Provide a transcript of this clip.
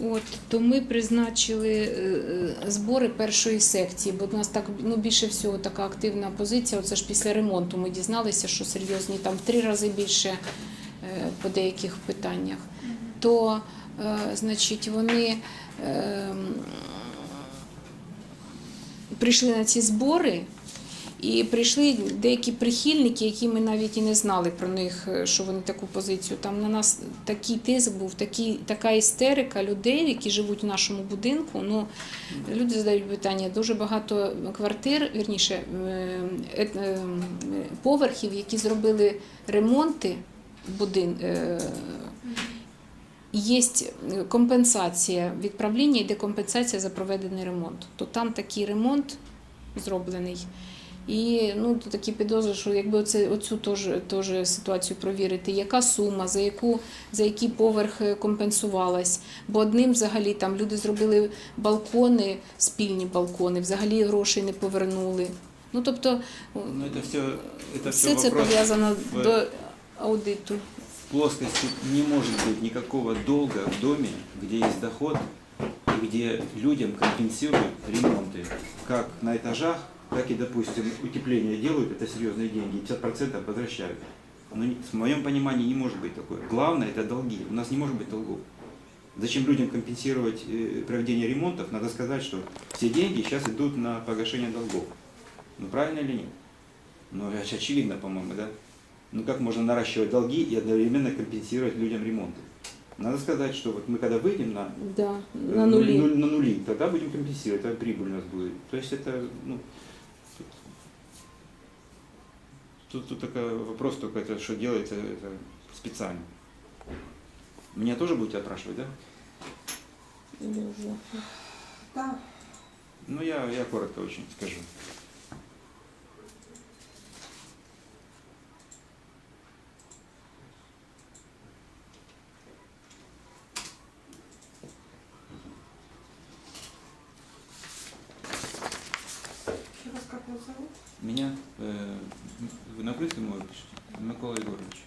От, то ми призначили е, е, збори першої секції, бо у нас так ну, більше всього така активна позиція. Оце ж після ремонту ми дізналися, що серйозні там три рази більше е, по деяких питаннях. То, значить, вони прийшли на ці збори. І прийшли деякі прихильники, які ми навіть і не знали про них, е, що вони таку позицію. Там на нас такий тиск був, такі, така істерика людей, які живуть в нашому будинку. Ну, люди задають питання, дуже багато квартир, вірніше, е, е, е, поверхів, які зробили ремонти будин. е, Є компенсація відправління, йде компенсація за проведений ремонт. То там такий ремонт зроблений. І ну, то такі підозри, що якби оце, оцю теж, теж ситуацію провірити, яка сума, за, яку, за який поверх е, компенсувалась. Бо одним взагалі там люди зробили балкони, спільні балкони, взагалі грошей не повернули. Ну тобто Ну, это все, это все все це вопрос пов'язано в- до аудиту. в плоскости не может быть никакого долга в доме, где есть доход и где людям компенсируют ремонты. Как на этажах, Так и, допустим, утепление делают, это серьезные деньги, и 50% возвращают. Но в моем понимании не может быть такое. Главное это долги. У нас не может быть долгов. Зачем людям компенсировать э, проведение ремонтов? Надо сказать, что все деньги сейчас идут на погашение долгов. Ну правильно или нет? Ну очевидно, по-моему, да? Ну как можно наращивать долги и одновременно компенсировать людям ремонты? Надо сказать, что вот мы когда выйдем на, Да, э, на нулі. нуль- на нули, тогда будем компенсировать, тогда прибыль у нас будет. То есть это, ну, тут, тут, такой вопрос только, это что делается это специально. Меня тоже будете опрашивать, да? Да. Ну я, я коротко очень скажу. Меня, э, вы на мове? Микола Егорович.